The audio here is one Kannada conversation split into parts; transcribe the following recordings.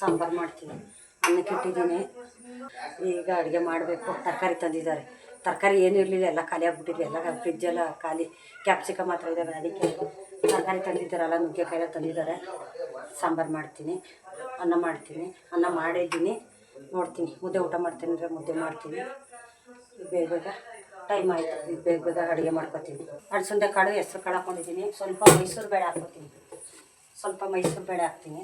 ಸಾಂಬಾರು ಮಾಡ್ತೀನಿ. ಅನ್ನಕ್ಕೆ ಇಟ್ಟಿದ್ದೀನಿ. ಈಗ ಅಡುಗೆ ಮಾಡಬೇಕು. ತರಕಾರಿ ತಂದಿದ್ದಾರೆ. ತರಕಾರಿ ಏನೂ ಇರಲಿಲ್ಲ. ಎಲ್ಲ ಖಾಲಿ ಆಗ್ಬಿಟ್ಟಿದೆ. ಎಲ್ಲ ಫ್ರಿಜ್ಜೆಲ್ಲ ಖಾಲಿ. ಕ್ಯಾಪ್ಸಿಕಮ್ ಮಾತ್ರ ಇದ್ದಾವೆ ಅದಕ್ಕೆ. ತರಕಾರಿ ತಂದಿದ್ದಾರಲ್ಲ ನುಗ್ಗೆಕಾಯಿ ಎಲ್ಲ ತಂದಿದ್ದಾರೆ. ಸಾಂಬಾರು ಮಾಡ್ತೀನಿ. ಅನ್ನ ಮಾಡ್ತೀನಿ. ಅನ್ನ ಮಾಡಿದ್ದೀನಿ. ನೋಡ್ತೀನಿ. ಮುದ್ದೆ ಊಟ ಮಾಡ್ತೀನಿ ಅಂದರೆ ಮುದ್ದೆ ಮಾಡ್ತೀನಿ. ಬೇಗ ಬೇಗ ಟೈಮ್ ಆಯಿತು. ಈಗ ಬೇಗ ಬೇಗ ಅಡುಗೆ ಮಾಡ್ಕೊತೀನಿ. ಅಡ್ಸಂದೆ ಕಾಳು, ಹೆಸ್ರು ಕಾಳು ಹಾಕ್ಕೊಂಡಿದ್ದೀನಿ ಸ್ವಲ್ಪ ಮೈಸೂರು ಬೇಳೆ ಹಾಕ್ಕೊತೀನಿ. ಸ್ವಲ್ಪ ಮೈಸೂರು ಬೇಳೆ ಹಾಕ್ತೀನಿ.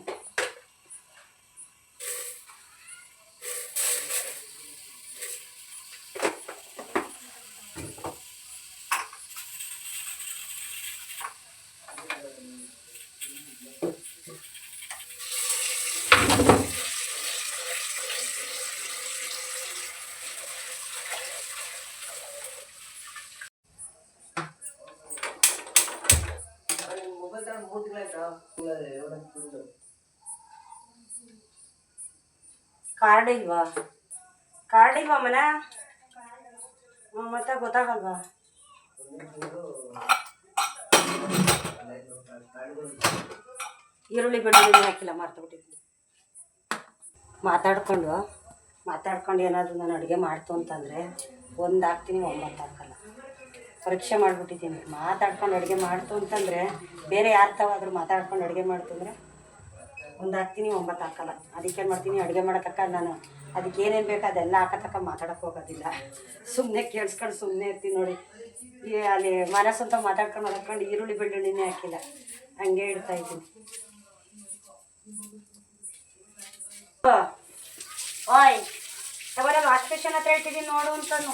ಕಾರ್ಡ್ ಇಲ್ವಾ ಕಾರ್ಡ್ ಇಲ್ವಾ ಮನೆ ಮತ್ತೆ ಗೊತ್ತಾಗಲ್ವಾ? ಈರುಳ್ಳಿ ಬೆಳ್ಳುಳ್ಳಿ ಹಾಕಿಲ್ಲ ಮರ್ತುಬಿಟ್ಟಿದ್ದೀನಿ ಮಾತಾಡ್ಕೊಂಡು ಮಾತಾಡ್ಕೊಂಡು ಏನಾದರೂ ನಾನು ಅಡುಗೆ ಮಾಡ್ತು ಅಂತಂದರೆ ಒಂದು ಹಾಕ್ತೀನಿ, ಒಂಬತ್ತು ಹಾಕಲ್ಲ. ಪರೀಕ್ಷೆ ಮಾಡಿಬಿಟ್ಟಿದ್ದೀನಿ. ಮಾತಾಡ್ಕೊಂಡು ಅಡುಗೆ ಮಾಡ್ತು ಅಂತಂದರೆ ಬೇರೆ ಯಾರು ತಾವಾದರೂ ಮಾತಾಡ್ಕೊಂಡು ಅಡುಗೆ ಮಾಡ್ತು ಅಂದರೆ ಒಂದು ಹಾಕ್ತೀನಿ, ಒಂಬತ್ತು ಹಾಕಲ್ಲ. ಅದಕ್ಕೇನು ಮಾಡ್ತೀನಿ, ಅಡುಗೆ ಮಾಡೋತಕ್ಕ ನಾನು. ಅದಕ್ಕೆ ಏನೇನು ಬೇಕು ಅದೆಲ್ಲ ಹಾಕತಕ್ಕ ಮಾತಾಡೋಕೆ ಹೋಗೋದಿಲ್ಲ. ಸುಮ್ಮನೆ ಕೇಳಿಸ್ಕೊಂಡು ಸುಮ್ಮನೆ ಇರ್ತೀನಿ ನೋಡಿ. ಈ ಅಲ್ಲಿ ಮನಸ್ಸು ಅಂತ ಮಾತಾಡ್ಕೊಂಡು ಮಾಡ್ಕೊಂಡು ಈರುಳ್ಳಿ ಬೆಳ್ಳುಳ್ಳಿನೇ ಹಾಕಿಲ್ಲ. ಹಂಗೆ ಇಡ್ತಾ ಇದ್ದೀನಿ. ಓಯ್ ತಗೋರ ವಾಶ್ ಹತ್ರ ಇಟ್ಟಿದ್ದೀನಿ ನೋಡು ಅಂತಾನು.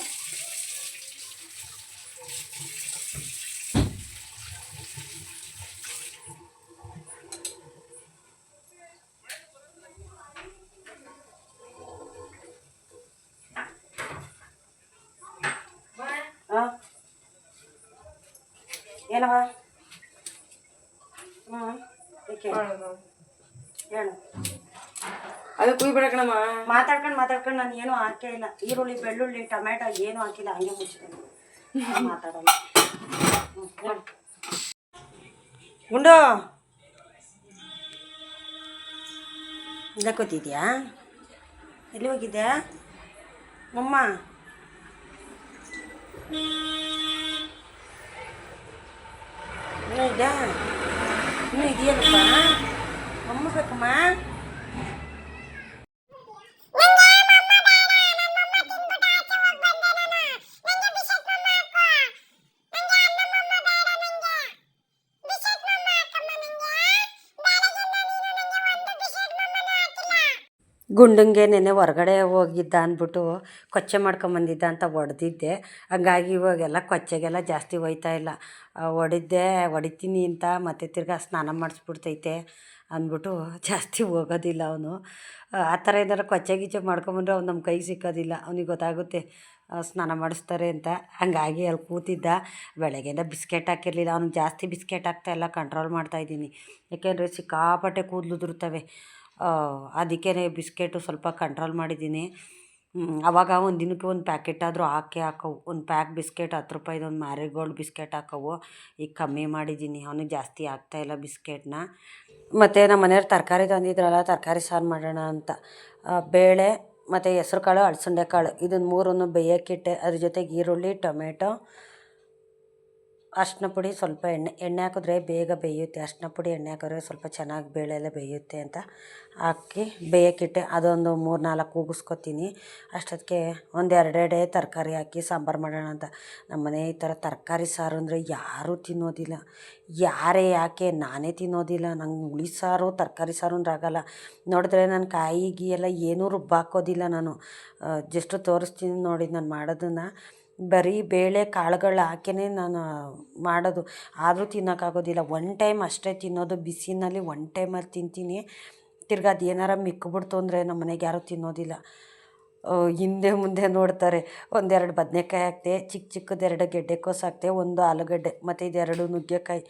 ಏನವ ಹ್ಞೂ ಹೇಳು ಅದು ಕಣಮ್ಮ ಮಾತಾಡ್ಕೊಂಡು ಮಾತಾಡ್ಕೊಂಡು ನಾನು ಏನೂ ಹಾಕೇ ಇಲ್ಲ ಈರುಳ್ಳಿ ಬೆಳ್ಳುಳ್ಳಿ ಟೊಮೆಟೊ ಏನೂ ಹಾಕಿಲ್ಲ ಹಂಗೆ ಮುಚ್ಚಿದ್ದೀನಿ ಮಾತಾಡೋಣ. ಗುಂಡು ಇಲ್ಲ ಕೂತಿದ್ಯಾ ಎಲ್ಲಿ ಹೋಗಿದ್ಯಾ ಅಮ್ಮ ಇನ್ನೂ ಇದೆಯಾ ಇನ್ನೂ ಇದೆಯಲ್ಲಪ್ಪ ಅಮ್ಮ ಬೇಕಮ್ಮ ಗುಂಡಂಗೆ ನೆನೆ ಹೊರಗಡೆ ಹೋಗಿದ್ದ ಅಂದ್ಬಿಟ್ಟು ಕೊಚ್ಚೆ ಮಾಡ್ಕೊಂಬಂದಿದ್ದ ಅಂತ ಹೊಡೆದಿದ್ದೆ ಹಂಗಾಗಿ ಇವಾಗೆಲ್ಲ ಕೊಚ್ಚೆಗೆಲ್ಲ ಜಾಸ್ತಿ ಹೋಯ್ತಾ ಇಲ್ಲ. ಹೊಡಿದ್ದೆ ಹೊಡಿತೀನಿ ಅಂತ ಮತ್ತೆ ತಿರ್ಗಾ ಸ್ನಾನ ಮಾಡಿಸ್ಬಿಡ್ತೈತೆ ಅಂದ್ಬಿಟ್ಟು ಜಾಸ್ತಿ ಹೋಗೋದಿಲ್ಲ ಅವನು. ಆ ಥರ ಏನಾರು ಕೊಚ್ಚೆ ಗಿಚ್ಚೆ ಮಾಡ್ಕೊಂಬಂದ್ರೆ ಅವ್ನು ನಮ್ಮ ಕೈಗೆ ಸಿಕ್ಕೋದಿಲ್ಲ. ಅವ್ನಿಗೆ ಗೊತ್ತಾಗುತ್ತೆ ಸ್ನಾನ ಮಾಡಿಸ್ತಾರೆ ಅಂತ. ಹಂಗಾಗಿ ಅಲ್ಲಿ ಕೂತಿದ್ದ. ಬೆಳಗ್ಗೆಯಿಂದ ಬಿಸ್ಕೆಟ್ ಹಾಕಿರಲಿಲ್ಲ. ಅವ್ನಿಗೆ ಜಾಸ್ತಿ ಬಿಸ್ಕೆಟ್ ಹಾಕ್ತಾ ಎಲ್ಲ ಕಂಟ್ರೋಲ್ ಮಾಡ್ತಾಯಿದ್ದೀನಿ ಯಾಕೆಂದರೆ ಸಿಕ್ಕಾಪಟ್ಟೆ ಕೂದಲು ಉದುರ್ತವೆ. ಅದಕ್ಕೇ ಬಿಸ್ಕೆಟು ಸ್ವಲ್ಪ ಕಂಟ್ರೋಲ್ ಮಾಡಿದ್ದೀನಿ. ಅವಾಗ ಒಂದು ದಿನಕ್ಕೆ ಒಂದು ಪ್ಯಾಕೆಟ್ ಆದರೂ ಹಾಕೇ ಹಾಕವು. ಒಂದು ಪ್ಯಾಕ್ ಬಿಸ್ಕೆಟ್, ಹತ್ತು ರೂಪಾಯಿದು ಒಂದು ಮ್ಯಾರಿಗೋಲ್ಡ್ ಬಿಸ್ಕೆಟ್ ಹಾಕವು. ಈಗ ಕಮ್ಮಿ ಮಾಡಿದ್ದೀನಿ. ಅವನು ಜಾಸ್ತಿ ಆಗ್ತಾಯಿಲ್ಲ ಬಿಸ್ಕೆಟ್ನ. ಮತ್ತು ನಮ್ಮ ಮನೆಯವ್ರು ತರಕಾರಿ ತಂದಿದ್ರಲ್ಲ, ತರಕಾರಿ ಸಾರು ಮಾಡೋಣ ಅಂತ. ಬೇಳೆ, ಮತ್ತು ಹೆಸ್ರು ಕಾಳು ಅಳಸಂಡೆ ಕಾಳು ಇದನ್ನು ಮೂರನ್ನು ಬೇಯೋಕ್ಕಿಟ್ಟೆ ಅದ್ರ ಜೊತೆಗೆ ಈರುಳ್ಳಿ, ಟೊಮೆಟೊ ಅರ್ಶಿನ ಪುಡಿ ಸ್ವಲ್ಪ ಎಣ್ಣೆ ಎಣ್ಣೆ ಹಾಕಿದ್ರೆ ಬೇಗ ಬೇಯುತ್ತೆ. ಅರ್ಶಿನ ಪುಡಿ ಎಣ್ಣೆ ಹಾಕಿದ್ರೆ ಸ್ವಲ್ಪ ಚೆನ್ನಾಗಿ ಬೇಳೆ ಎಲ್ಲ ಬೇಯುತ್ತೆ ಅಂತ ಹಾಕಿ ಬೇಯೋಕ್ಕಿಟ್ಟೆ ಅದೊಂದು ಮೂರು ನಾಲ್ಕು ಕೂಗಿಸ್ಕೊತೀನಿ. ಅಷ್ಟೊತ್ತಿಗೆ ಒಂದು ಎರಡೆರಡೇ ತರಕಾರಿ ಹಾಕಿ ಸಾಂಬಾರು ಮಾಡೋಣ ಅಂತ. ನಮ್ಮನೆ ಈ ಥರ ತರಕಾರಿ ಸಾರು ಅಂದರೆ ಯಾರೂ ತಿನ್ನೋದಿಲ್ಲ. ಯಾರೇ ಯಾಕೆ ನಾನೇ ತಿನ್ನೋದಿಲ್ಲ. ನಂಗೆ ಹುಳಿ ಸಾರು, ತರಕಾರಿ ಸಾರು ಅಂದ್ರೆ ಆಗಲ್ಲ. ನೋಡಿದ್ರೆ ನಾನು ಕಾಯಿ, ಗೀ ಎಲ್ಲ ಏನೂ ರುಬ್ಬಾಕೋದಿಲ್ಲ ನಾನು. ಜಸ್ಟ್ ತೋರಿಸ್ತೀನಿ ನೋಡಿ ನಾನು ಮಾಡೋದನ್ನು. ಬರೀ ಬೇಳೆ ಕಾಳುಗಳು ಹಾಕಿಯೇ ನಾನು ಮಾಡೋದು. ಆದರೂ ತಿನ್ನೋಕ್ಕಾಗೋದಿಲ್ಲ. ಒನ್ ಟೈಮ್ ಅಷ್ಟೇ ತಿನ್ನೋದು. ಬಿಸಿನಲ್ಲಿ ಒನ್ ಟೈಮಲ್ಲಿ ತಿಂತೀನಿ. ತಿರ್ಗಾ ಅದು ಏನಾರ ಮಿಕ್ಕಿಬಿಡ್ತು ಅಂದರೆ ನಮ್ಮ ಮನೆಗೆ ಯಾರೂ ತಿನ್ನೋದಿಲ್ಲ. ಹಿಂದೆ ಮುಂದೆ ನೋಡ್ತಾರೆ. ಒಂದೆರಡು ಬದನೆಕಾಯಿ ಹಾಕ್ತೆ ಚಿಕ್ಕ ಚಿಕ್ಕದು ಎರಡು ಗೆಡ್ಡೆಕೋಸು ಹಾಕ್ತೆ, ಒಂದು ಆಲೂಗಡ್ಡೆ, ಮತ್ತು ಇದೆರಡು ನುಗ್ಗೆಕಾಯಿ,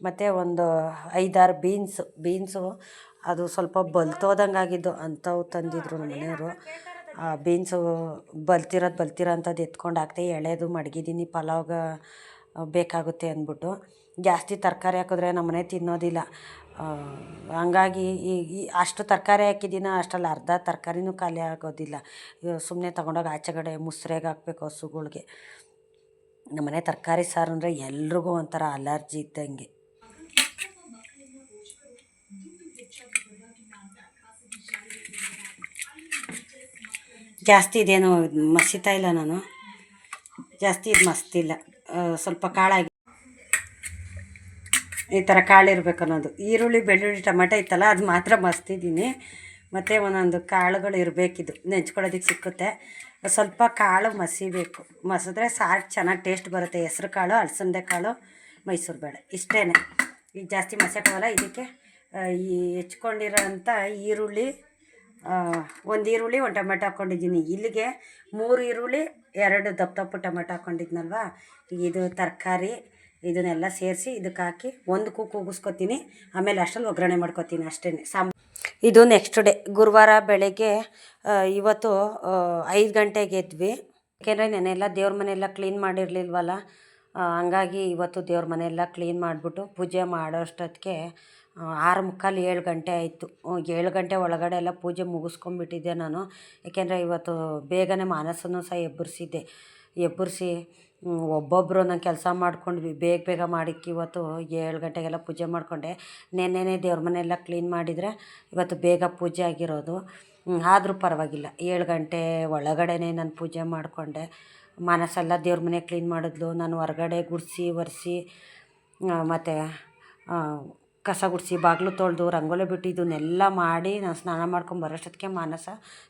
ಮತ್ತು ಒಂದು ಐದಾರು ಬೀನ್ಸು ಬೀನ್ಸು ಅದು ಸ್ವಲ್ಪ ಬಲ್ತೋದಂಗೆ ಆಗಿದ್ದು ಅಂಥವು ತಂದಿದ್ರು ನಮ್ಮ ಮನೆಯವರು. ಬೀನ್ಸು ಬಲ್ತಿರೋದು ಬಲ್ತಿರೋ ಅಂಥದ್ದು ಎತ್ಕೊಂಡು ಹಾಕ್ತೆ ಎಳೆದು ಮಡಗಿದ್ದೀನಿ ಪಲಾವ್ಗೆ ಬೇಕಾಗುತ್ತೆ ಅಂದ್ಬಿಟ್ಟು. ಜಾಸ್ತಿ ತರಕಾರಿ ಹಾಕಿದ್ರೆ ನಮ್ಮನೆ ತಿನ್ನೋದಿಲ್ಲ. ಹಂಗಾಗಿ ಈ ಈ ಅಷ್ಟು ತರಕಾರಿ ಹಾಕಿದ್ದೀನ ಅಷ್ಟಲ್ಲಿ ಅರ್ಧ ತರಕಾರಿನೂ ಖಾಲಿ ಆಗೋದಿಲ್ಲ. ಸುಮ್ಮನೆ ತೊಗೊಂಡೋಗಿ ಆಚೆಗಡೆ ಮುಸ್ರೆಗೆ ಹಾಕ್ಬೇಕು ಹಸುಗಳಿಗೆ. ನಮ್ಮನೆ ತರಕಾರಿ ಸಾರು ಅಂದರೆ ಎಲ್ರಿಗೂ ಒಂಥರ ಅಲರ್ಜಿ ಇದ್ದಂಗೆ. ಜಾಸ್ತಿ ಇದೇನು ಮಸಿತಾ ಇಲ್ಲ ನಾನು. ಜಾಸ್ತಿ ಇದು ಮಸ್ತಿಲ್ಲ ಸ್ವಲ್ಪ ಕಾಳಾಗಿ. ಈ ಥರ ಕಾಳಿರ್ಬೇಕು ಅನ್ನೋದು. ಈರುಳ್ಳಿ, ಬೆಳ್ಳುಳ್ಳಿ, ಟೊಮೆಟೊ ಇತ್ತಲ್ಲ, ಅದು ಮಾತ್ರ ಮಸ್ತಿದ್ದೀನಿ ಮತ್ತು ಒಂದೊಂದು ಕಾಳುಗಳು ಇರಬೇಕಿದು. ನೆಂಚ್ಕೊಳ್ಳೋದಕ್ಕೆ ಸಿಕ್ಕುತ್ತೆ. ಸ್ವಲ್ಪ ಕಾಳು ಮಸಿಬೇಕು. ಮಸಿದ್ರೆ ಸಾರು ಚೆನ್ನಾಗಿ ಟೇಸ್ಟ್ ಬರುತ್ತೆ. ಹೆಸ್ರು ಕಾಳು, ಅಲಸಂದೆ ಕಾಳು, ಮೈಸೂರು ಬೇಳೆ. ಇಷ್ಟೇ ಈಗ ಜಾಸ್ತಿ ಮಸಕ್ಕಾಗಲ್ಲ ಇದಕ್ಕೆ ಈ ಹೆಚ್ಕೊಂಡಿರೋಂಥ ಈರುಳ್ಳಿ ಒಂದು ಈರುಳ್ಳಿ, ಒಂದು ಟೊಮೆಟೊ ಹಾಕ್ಕೊಂಡಿದ್ದೀನಿ ಇಲ್ಲಿಗೆ ಮೂರು ಈರುಳ್ಳಿ, ಎರಡು ದಪ್ಪ ದಪ್ಪ ಟೊಮೆಟೊ ಹಾಕ್ಕೊಂಡಿದ್ನಲ್ವ ಇದು ತರಕಾರಿ, ಇದನ್ನೆಲ್ಲ ಸೇರಿಸಿ ಇದಕ್ಕೆ ಹಾಕಿ ಒಂದು ಕೂಗು ಕೂಗಿಸ್ಕೊತೀನಿ. ಆಮೇಲೆ ಅಷ್ಟರಲ್ಲಿ ಒಗ್ಗರಣೆ ಮಾಡ್ಕೊತೀನಿ ಅಷ್ಟೇ. ಸಾಂಬ ಇದು ನೆಕ್ಸ್ಟ್ ಡೇ ಗುರುವಾರ ಬೆಳಗ್ಗೆ ಇವತ್ತು ಐದು ಗಂಟೆಗೆ ಎದ್ವಿ. ಯಾಕೆಂದರೆ ನೆನೆಲ್ಲ ದೇವ್ರ ಮನೆಯೆಲ್ಲ ಕ್ಲೀನ್ ಮಾಡಿರಲಿಲ್ವಲ್ಲ ಹಂಗಾಗಿ ಇವತ್ತು ದೇವ್ರ ಮನೆಯೆಲ್ಲ ಕ್ಲೀನ್ ಮಾಡಿಬಿಟ್ಟು ಪೂಜೆ ಮಾಡೋಷ್ಟೊತ್ತಿಗೆ ಆರು ಮುಕ್ಕಾಲು ಏಳು ಗಂಟೆ ಆಯಿತು. ಏಳು ಗಂಟೆ ಒಳಗಡೆ ಎಲ್ಲ ಪೂಜೆ ಮುಗಿಸ್ಕೊಂಬಿಟ್ಟಿದ್ದೆ ನಾನು. ಏಕೆಂದರೆ ಇವತ್ತು ಬೇಗನೆ ಮಾನಸನ್ನು ಸಹ ಎಬ್ಬರಿಸಿದ್ದೆ. ಎಬ್ಬರಿಸಿ ಒಬ್ಬೊಬ್ಬರು ನಾನು ಕೆಲಸ ಮಾಡ್ಕೊಂಡ್ವಿ. ಬೇಗ ಬೇಗ ಮಾಡಿಕ್ಕೆ ಇವತ್ತು ಏಳು ಗಂಟೆಗೆಲ್ಲ ಪೂಜೆ ಮಾಡಿಕೊಂಡೆ. ನೆನ್ನೆನೇ ದೇವ್ರ ಮನೆಯೆಲ್ಲ ಕ್ಲೀನ್ ಮಾಡಿದರೆ ಇವತ್ತು ಬೇಗ ಪೂಜೆ ಆಗಿರೋದು. ಆದರೂ ಪರವಾಗಿಲ್ಲ. ಏಳು ಗಂಟೆ ಒಳಗಡೆನೇ ನಾನು ಪೂಜೆ ಮಾಡಿಕೊಂಡೆ. ಮನಸ್ಸೆಲ್ಲ ದೇವ್ರ ಮನೆ ಕ್ಲೀನ್ ಮಾಡಿದ್ಲು. ನಾನು ಹೊರಗಡೆ ಗುಡಿಸಿ, ಒರೆಸಿ ಮತ್ತು ಕಸ ಗುಡಿಸಿ, ಬಾಗಿಲು ತೊಳೆದು, ರಂಗೋಲಿ ಬಿಟ್ಟು ಇದನ್ನೆಲ್ಲ ಮಾಡಿ ನಾನು ಸ್ನಾನ ಮಾಡ್ಕೊಂಡು ಬರೋಷ್ಟೊತ್ತಿಗೆ ಮಾನಸ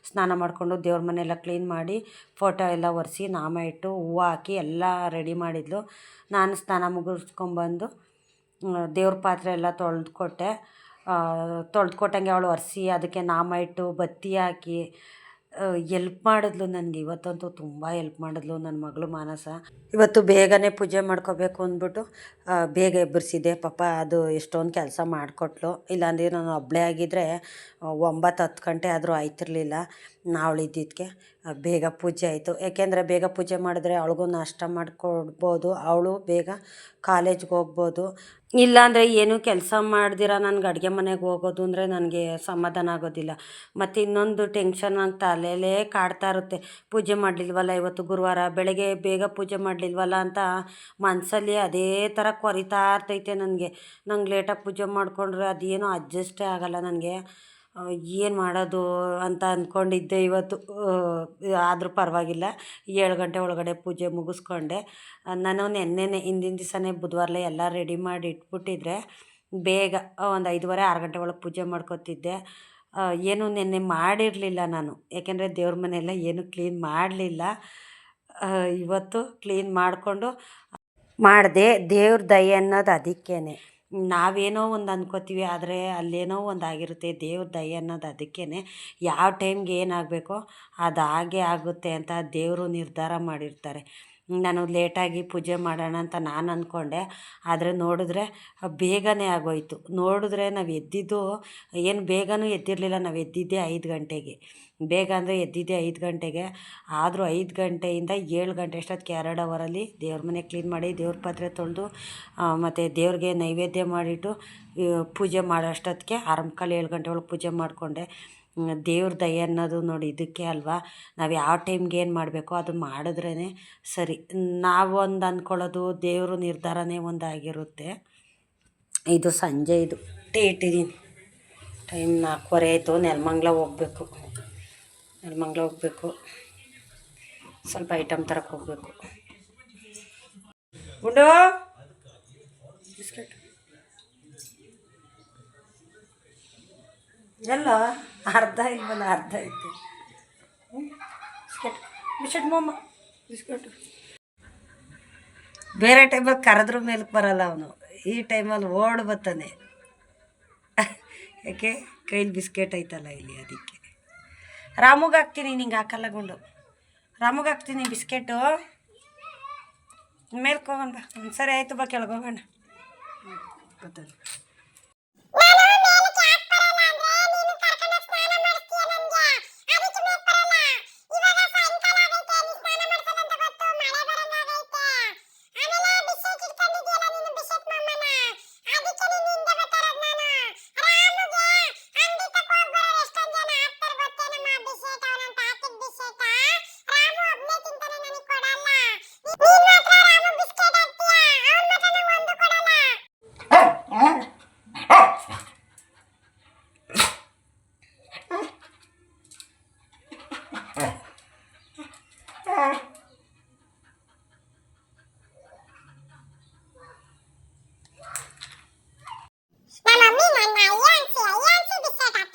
ಸ್ನಾನ ಮಾಡಿಕೊಂಡು ದೇವ್ರ ಮನೆಯೆಲ್ಲ ಕ್ಲೀನ್ ಮಾಡಿ ಫೋಟೋ ಎಲ್ಲ ಒರೆಸಿ, ನಾಮ ಇಟ್ಟು, ಹೂವು ಹಾಕಿ ಎಲ್ಲ ರೆಡಿ ಮಾಡಿದ್ಲು. ನಾನು ಸ್ನಾನ ಮುಗಿಸ್ಕೊಂಬಂದು ದೇವ್ರ ಪಾತ್ರೆ ಎಲ್ಲ ತೊಳೆದು ಕೊಟ್ಟೆ ತೊಳೆದು ಕೊಟ್ಟಂಗೆ ಅವಳು ಒರೆಸಿ ಅದಕ್ಕೆ ನಾಮ ಇಟ್ಟು ಬತ್ತಿ ಹಾಕಿ ಎಲ್ಪ್ ಮಾಡಿದ್ಲು ನನಗೆ. ಇವತ್ತಂತೂ ತುಂಬ ಎಲ್ಪ್ ಮಾಡಿದ್ಲು ನನ್ನ ಮಗಳು ಮಾನಸ. ಇವತ್ತು ಬೇಗನೆ ಪೂಜೆ ಮಾಡ್ಕೋಬೇಕು ಅಂದ್ಬಿಟ್ಟು ಬೇಗ ಎಬ್ಬರಿಸಿದೆ. ಪಾಪ ಅದು ಎಷ್ಟೊಂದು ಕೆಲಸ ಮಾಡಿಕೊಟ್ಲು. ಇಲ್ಲಾಂದರೆ ನಾನು ಒಬ್ಬಳೇ ಆಗಿದ್ದರೆ ಒಂಬತ್ತು ಹತ್ತು ಗಂಟೆ ಆದರೂ ಆಯ್ತಿರಲಿಲ್ಲ ನಾವಳಿದ್ದಕ್ಕೆ ಬೇಗ ಪೂಜೆ ಆಯಿತು. ಯಾಕೆಂದರೆ ಬೇಗ ಪೂಜೆ ಮಾಡಿದ್ರೆ ಅವಳಿಗೂ ನಾಷ್ಟ ಮಾಡಿಕೊಡ್ಬೋದು, ಅವಳು ಬೇಗ ಕಾಲೇಜ್ಗೆ ಹೋಗ್ಬೋದು. ಇಲ್ಲಾಂದರೆ ಏನೂ ಕೆಲಸ ಮಾಡ್ದಿರ ನನಗೆ ಅಡುಗೆ ಮನೆಗೆ ಹೋಗೋದು ಅಂದರೆ ನನಗೆ ಸಮಾಧಾನ ಆಗೋದಿಲ್ಲ. ಮತ್ತು ಇನ್ನೊಂದು ಟೆನ್ಷನ್ ನಂಗೆ ತಲೆಯಲ್ಲೇ ಕಾಡ್ತಾ ಇರುತ್ತೆ. ಪೂಜೆ ಮಾಡಲಿಲ್ವಲ್ಲ ಇವತ್ತು ಗುರುವಾರ? ಬೆಳಗ್ಗೆ ಬೇಗ ಪೂಜೆ ಮಾಡಲಿಲ್ವಲ್ಲ ಅಂತ ಮನಸ್ಸಲ್ಲಿ ಅದೇ ಥರ ಕೊರಿತಾ ಇರ್ತೈತೆ ನನಗೆ. ನಂಗೆ ಲೇಟಾಗಿ ಪೂಜೆ ಮಾಡಿಕೊಂಡ್ರೆ ಅದೇನೋ ಅಡ್ಜಸ್ಟೇ ಆಗೋಲ್ಲ ನನಗೆ. ಏನು ಮಾಡೋದು ಅಂತ ಅಂದ್ಕೊಂಡಿದ್ದೆ ಇವತ್ತು. ಆದರೂ ಪರವಾಗಿಲ್ಲ. ಏಳು ಗಂಟೆ ಒಳಗಡೆ ಪೂಜೆ ಮುಗಿಸ್ಕೊಂಡೆ. ನಾನು ನೆನ್ನೆನೆ ಹಿಂದಿನ ದಿವಸನೇ ಬುಧವಾರಲೇ ಎಲ್ಲ ರೆಡಿ ಮಾಡಿ ಇಟ್ಬಿಟ್ಟಿದ್ರೆ ಬೇಗ ಒಂದು ಐದುವರೆ, ಆರು ಗಂಟೆ ಒಳಗೆ ಪೂಜೆ ಮಾಡ್ಕೊತಿದ್ದೆ. ಏನು ನೆನ್ನೆ ಮಾಡಿರಲಿಲ್ಲ ನಾನು. ಯಾಕೆಂದರೆ ದೇವ್ರ ಮನೆಯೆಲ್ಲ ಏನು ಕ್ಲೀನ್ ಮಾಡಲಿಲ್ಲ. ಇವತ್ತು ಕ್ಲೀನ್ ಮಾಡಿಕೊಂಡು ಮಾಡಿದೆ ದೇವ್ರ ದಯೆ ಅನ್ನೋದು ಅದಕ್ಕೇನೆ. ನಾವೇನೋ ಒಂದು ಅಂದ್ಕೋತೀವಿ ಆದರೆ ಅಲ್ಲೇನೋ ಒಂದು ಆಗಿರುತ್ತೆ ದೇವ್ರ ದಯೆ ಅನ್ನೋದು ಅದಕ್ಕೇನೆ. ಯಾವ ಟೈಮ್ಗೆ ಏನಾಗಬೇಕೋ ಅದು ಹಾಗೆ ಆಗುತ್ತೆ ಅಂತ ದೇವರು ನಿರ್ಧಾರ ಮಾಡಿರ್ತಾರೆ. ನಾನು ಲೇಟಾಗಿ ಪೂಜೆ ಮಾಡೋಣ ಅಂತ ನಾನು ಅಂದ್ಕೊಂಡೆ. ಆದರೆ ನೋಡಿದ್ರೆ ಬೇಗನೆ ಆಗೋಯ್ತು. ನೋಡಿದ್ರೆ ನಾವು ಎದ್ದಿದ್ದು, ಏನು ಬೇಗನೂ ಎದ್ದಿರಲಿಲ್ಲ. ನಾವು ಎದ್ದಿದ್ದೆ ಐದು ಗಂಟೆಗೆ. ಬೇಗ ಅಂದರೆ ಎದ್ದಿದ್ದೆ ಐದು ಗಂಟೆಗೆ. ಆದರೂ ಐದು ಗಂಟೆಯಿಂದ ಏಳು ಗಂಟೆ ಅಷ್ಟೊತ್ತಿಗೆ ಎರಡು ಅವರಲ್ಲಿ ದೇವ್ರ ಮನೆ ಕ್ಲೀನ್ ಮಾಡಿ, ದೇವ್ರ ಪಾತ್ರೆ ತೊಳೆದು ಮತ್ತು ದೇವ್ರಿಗೆ ನೈವೇದ್ಯ ಮಾಡಿಟ್ಟು ಪೂಜೆ ಮಾಡೋ ಅಷ್ಟೊತ್ತಿಗೆ ಆರು ಮುಕ್ಕಾಲು ಏಳು ಗಂಟೆ ಒಳಗೆ ಪೂಜೆ ಮಾಡಿಕೊಂಡೆ. ದೇವ್ರ ದಯೆ ಅನ್ನೋದು ನೋಡಿ ಇದಕ್ಕೆ ಅಲ್ವಾ? ನಾವು ಯಾವ ಟೈಮ್ಗೆ ಏನು ಮಾಡಬೇಕು ಅದು ಮಾಡಿದ್ರೇ ಸರಿ. ನಾವು ಒಂದು ಅಂದ್ಕೊಳ್ಳೋದು ದೇವ್ರ ನಿರ್ಧಾರನೇ ಒಂದಾಗಿರುತ್ತೆ ಇದು ಸಂಜೆ ಇದು. ಟೀ ಇಟ್ಟಿದ್ದೀನಿ ಟೈಮ್ ನಾಲ್ಕೂವರೆ ಆಯಿತು. ನೆಲಮಂಗ್ಲ ಹೋಗ್ಬೇಕು. ನೆಲಮಂಗ್ಲ ಹೋಗ್ಬೇಕು. ಸ್ವಲ್ಪ ಐಟಮ್ ತರಕ್ಕೆ ಹೋಗ್ಬೇಕು. ಗುಂಡು ಬಿಸ್ಕೆಟ್. ಎಲ್ಲ ಅರ್ಧ ಇಲ್ವಲ್ಲ ಅರ್ಧ ಐತೆ? ಬಿಸ್ಕೆಟ್ ಬಿಸ್ಕೆಟ್ ಮೊಮ್ಮ ಬಿಸ್ಕೆಟ್. ಬೇರೆ ಟೈಮಲ್ಲಿ ಕರೆದ್ರೂ ಮೇಲೆ ಬರಲ್ಲ ಅವನು. ಈ ಟೈಮಲ್ಲಿ ಓಡ್ ಬರ್ತಾನೆ ಯಾಕೆ? ಕೈಲಿ ಬಿಸ್ಕೆಟ್ ಐತಲ್ಲ ಇಲ್ಲಿ ಅದಕ್ಕೆ. ರಾಮುಗೆ ಹಾಕ್ತೀನಿ ನಿಂಗೆ ಹಾಕಲ್ಲ ಗುಂಡು. ರಾಮುಗೆ ಹಾಕ್ತೀನಿ ಬಿಸ್ಕೆಟು. ಮೇಲ್ಕೋಗೋಣ ಬಾ. ಹ್ಮ್, ಸರಿ ಆಯಿತು ಬಾ ಕೆಳಗೆ ಹೋಗೋಣ. ಹ್ಮ್, ಗೊತ್ತಲ್ಲ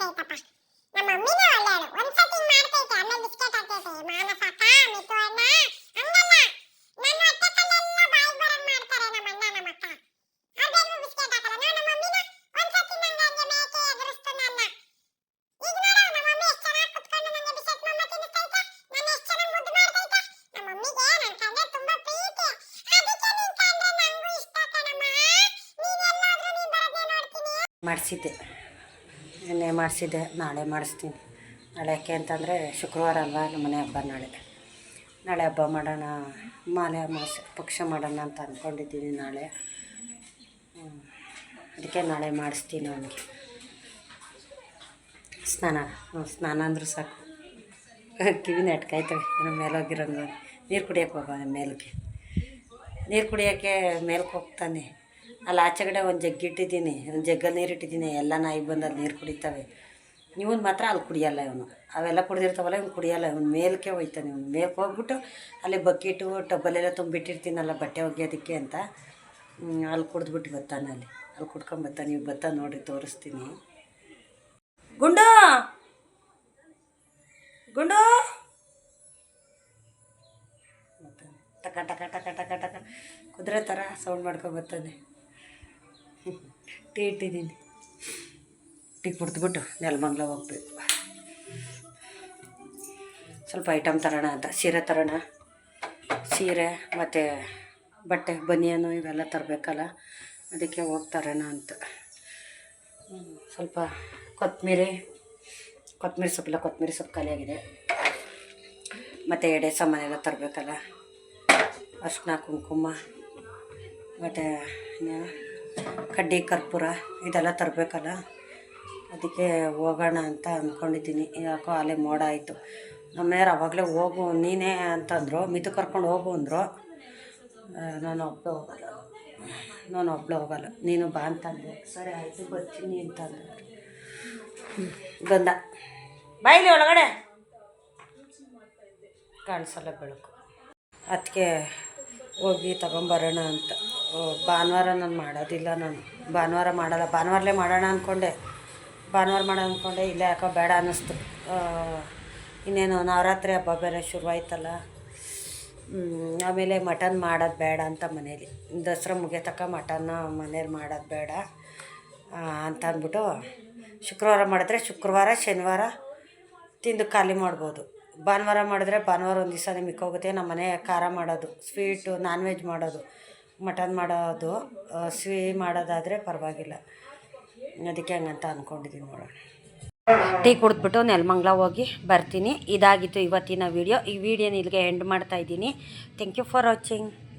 ಆಯ್ತಪ್ಪ ನಮ್ಮ ಮಮ್ಮಿನೇ ಒಳ್ಳೆಯವಳು ಒಂದ್ಸತಿ ಹಿಂಗ್ ಮಾಡ್ತೈತೆ ಆಮೇಲೆ ಬಿಸ್ಕೆಟ್ ಹಾಕ್ತೈತೆ ಮಾನಸ ಅಕ್ಕ ಮಿತು ಅಣ್ಣ ಹಂಗಲ್ಲ ನನ್ನ ಹೊಟ್ಟೆ ಕಲ್ಲೆಲ್ಲ ಬಾಯಿಗೆ ಬರಂಗ್ ಮಾಡ್ತಾರೆ ನಮ್ಮ ಅಣ್ಣ ನಮ್ಮ ಅಕ್ಕ ಅವ್ರಿಗೂ ಬಿಸ್ಕೆಟ್ ಹಾಕಲ್ಲ ನೋಡು ನಮ್ಮ ಮಮ್ಮಿನ ಒಂದ್ಸತಿ ನಂಗೆ ಹಂಗೆ ಮೇಕೆ ಎದುರಿಸ್ತು ನನ್ನ ಈಗ ನೋಡು ನಮ್ಮ ಮಮ್ಮಿ ಎಷ್ಟು ಚೆನ್ನಾಗಿ ಕುತ್ಕೊಂಡು ನಂಗೆ ಬಿಸ್ಕೆಟ್ ಮಮ್ಮ ತಿನ್ನಿಸ್ತೈತೆ ನಾನು ಎಷ್ಟು ಚೆನ್ನಾಗಿ ಮುದ್ದು ಮಾಡ್ತೈತೆ ನಮ್ಮ ಮಮ್ಮಿಗೆ ನನ್ನ ಕಂಡ್ರೆ ತುಂಬಾ ಪ್ರೀತಿ ಅದಕ್ಕೆ ನೀನ್ ಕಂಡ್ರೆ ನಂಗೂ ಇಷ್ಟ ಕಣಮ್ಮ ನೀನ್ ಎಲ್ಲಾದ್ರೂ ನೀನ್ ಬರೋದೇ ನೋಡ್ತೀನಿ ಮಾಡಿಸಿದ್ದೆ. ನಿನ್ನೆ ಮಾಡಿಸಿದ್ದೆ, ನಾಳೆ ಮಾಡಿಸ್ತೀನಿ. ನಾಳೆ ಯಾಕೆ ಅಂತಂದರೆ ಶುಕ್ರವಾರ ಅಲ್ವಾ ನಮ್ಮ ಮನೆ ಹಬ್ಬ ನಾಳೆ ನಾಳೆ ಹಬ್ಬ ಮಾಡೋಣ ಮಾಲೆ ಮಾಸ ಪಕ್ಷ ಮಾಡೋಣ ಅಂತ ಅಂದ್ಕೊಂಡಿದ್ದೀನಿ ನಾಳೆ. ಅದಕ್ಕೆ ನಾಳೆ ಮಾಡಿಸ್ತೀನಿ ಅವನಿಗೆ. ಸ್ನಾನ ಸ್ನಾನ ಅಂದರೂ ಸಾಕು. ಕಿವಿನ ಅಟ್ಕಾಯ್ತವೆ ಏನೋ ಮೇಲೋಗಿರೋಂಗೆ ನೀರು ಕುಡಿಯೋಕೆ ಹೋಗ ಮೇಲಕ್ಕೆ ನೀರು ಕುಡಿಯೋಕ್ಕೆ ಮೇಲಕ್ಕೆ ಹೋಗ್ತಾನೆ. ಅಲ್ಲಿ ಆಚೆಗಡೆ ಒಂದು ಜಗ್ಗಿ ಇಟ್ಟಿದ್ದೀನಿ, ಒಂದು ಜಗ್ಗಲ್ಲಿ ನೀರು ಇಟ್ಟಿದ್ದೀನಿ, ಎಲ್ಲ ನಾಯಿ ಬಂದು ನೀರು ಕುಡಿತಾವೆ. ಇವನು ಮಾತ್ರ ಅಲ್ಲಿ ಕುಡಿಯಲ್ಲ ಇವನು. ಅವೆಲ್ಲ ಕುಡಿದಿರ್ತಾವಲ್ಲ, ಇವ್ನು ಕುಡಿಯಲ್ಲ, ಇವ್ನು ಮೇಲಕ್ಕೆ ಹೋಯ್ತಾನೆ, ಇವನು ಮೇಲ್ಕೆ ಹೋಗ್ಬಿಟ್ಟು ಅಲ್ಲಿ ಬಕೆಟು ಟಬ್ಬಲೆಲ್ಲ ತುಂಬಿಟ್ಟಿರ್ತೀನಲ್ಲ ಬಟ್ಟೆ ಒಗೆಯೋದಕ್ಕೆ ಅಂತ. ಅಲ್ಲಿ ಕುಡಿದ್ಬಿಟ್ಟು ಬರ್ತಾನೆ ಅಲ್ಲಿ. ಅಲ್ಲಿ ಕುಡ್ಕೊಂಡು ನೀವು ಬತ್ತ ನೋಡಿ, ತೋರಿಸ್ತೀನಿ. ಗುಂಡು! ಗುಂಡು. ಟಕ ಟಕ ಟಕ ಟಕ ಟಕ ಕುದುರೆ ಥರ ಸೌಂಡ್ ಮಾಡ್ಕೊಂಡು ಬರ್ತಾನೆ. ಟೀ ಇಟ್ಟಿದ್ದೀನಿ. ಟೀ ಕುಡ್ದುಬಿಟ್ಟು ನೆಲಮಂಗ್ಲ ಹೋಗ್ಬೇಕು. ಸ್ವಲ್ಪ ಐಟಮ್ ತರೋಣ ಅಂತ. ಸೀರೆ ತರೋಣ. ಸೀರೆ ಮತ್ತು ಬಟ್ಟೆ, ಬನಿಯನು ಇವೆಲ್ಲ ತರಬೇಕಲ್ಲ. ಅದಕ್ಕೆ ಹೋಗ್ತಾರೋಣ ಅಂತ. ಸ್ವಲ್ಪ ಕೊತ್ತಂಬರಿ ಕೊತ್ತಂಬರಿ ಸೊಪ್ಪಲ್ಲ, ಕೊತ್ತಂಬರಿ ಸೊಪ್ಪು ಖಾಲಿಯಾಗಿದೆ ಮತ್ತು ಎಡೆ ಸಾಮಾನೆಲ್ಲ ತರಬೇಕಲ್ಲ. ಅರ್ಶಿನ ಕುಂಕುಮ, ಮತ್ತು ಕಡ್ಡಿ, ಕರ್ಪೂರ ಇದೆಲ್ಲ ತರಬೇಕಲ್ಲ? ಅದಕ್ಕೆ ಹೋಗೋಣ ಅಂತ ಅಂದ್ಕೊಂಡಿದ್ದೀನಿ. ಯಾಕೋ ಅಲ್ಲೇ ಮೋಡ ಆಯಿತು. ನಮ್ಮನೆಯವ್ರು ಅವಾಗಲೇ ಹೋಗು, ನೀನೇ ಅಂತಂದರು ಮಿತು ಕರ್ಕೊಂಡು ಹೋಗು ಅಂದರು. ನಾನು ಒಬ್ಬಳು ಹೋಗಲ್ಲ. ನಾನು ಒಬ್ಬಳು ಹೋಗಲ್ಲ. ನೀನು ಬಾ ಅಂತಂದೆ ಸರಿ ಆಯಿತು, ಬರ್ತೀನಿ ಅಂತಂದು ಬಂದ. ಬಾಯಿಲಿ ಒಳಗಡೆ. ಕಾಣಿಸಲ್ಲ ಬೆಳಕು. ಅದಕ್ಕೆ ಹೋಗಿ ತಗೊಂಬರೋಣ ಅಂತ. ಭಾನುವಾರ ನಾನು ಮಾಡೋದಿಲ್ಲ ನಾನು. ಭಾನುವಾರ ಮಾಡಲ್ಲ. ಭಾನುವಾರಲೇ ಮಾಡೋಣ ಅಂದ್ಕೊಂಡೆ ಭಾನುವಾರ ಮಾಡೋಣ ಅಂದ್ಕೊಂಡೆ ಇಲ್ಲ ಯಾಕೋ ಬೇಡ ಅನ್ನಿಸ್ತು. ಇನ್ನೇನು ನವರಾತ್ರಿ ಹಬ್ಬ ಬೇರೆ ಶುರುವಾಯ್ತಲ್ಲ. ಆಮೇಲೆ ಮಟನ್ ಮಾಡೋದು ಬೇಡ ಅಂತ ಮನೇಲಿ. ದಸರಾ ಮುಗಿಯತಕ್ಕ ಮಟನ್ನ ಮನೇಲಿ ಮಾಡೋದು ಬೇಡ ಅಂತ ಅಂದ್ಬಿಟ್ಟು ಶುಕ್ರವಾರ ಮಾಡಿದ್ರೆ ಶುಕ್ರವಾರ, ಶನಿವಾರ ತಿಂದು ಖಾಲಿ ಮಾಡ್ಬೋದು. ಭಾನುವಾರ ಮಾಡಿದ್ರೆ ಭಾನುವಾರ ಒಂದು ದಿವಸ ನಿಮಗೆ ಹೋಗುತ್ತೆ ನಮ್ಮ ಮನೆ ಖಾರ ಮಾಡೋದು, ಸ್ವೀಟು, ನಾನ್ ವೆಜ್ ಮಾಡೋದು. ಮಟನ್ ಮಾಡೋದು ಸ್ವಿ ಸ್ವೀ ಮಾಡೋದಾದರೆ ಪರವಾಗಿಲ್ಲ. ಅದಕ್ಕೆ ಹಂಗಂತ ಅಂದ್ಕೊಂಡಿದ್ದೀನಿ ನೋಡೋಣ. ಟೀ ಕುಡಿದ್ಬಿಟ್ಟು ನೆಲಮಂಗ್ಲ ಹೋಗಿ ಬರ್ತೀನಿ. ಇದಾಗಿತ್ತು ಇವತ್ತಿನ ವೀಡಿಯೋ ಈ ವಿಡಿಯೋನ ಇಲ್ಲಿಗೆ ಎಂಡ್ ಮಾಡ್ತಾಯಿದ್ದೀನಿ ಥ್ಯಾಂಕ್ ಯು ಫಾರ್ ವಾಚಿಂಗ್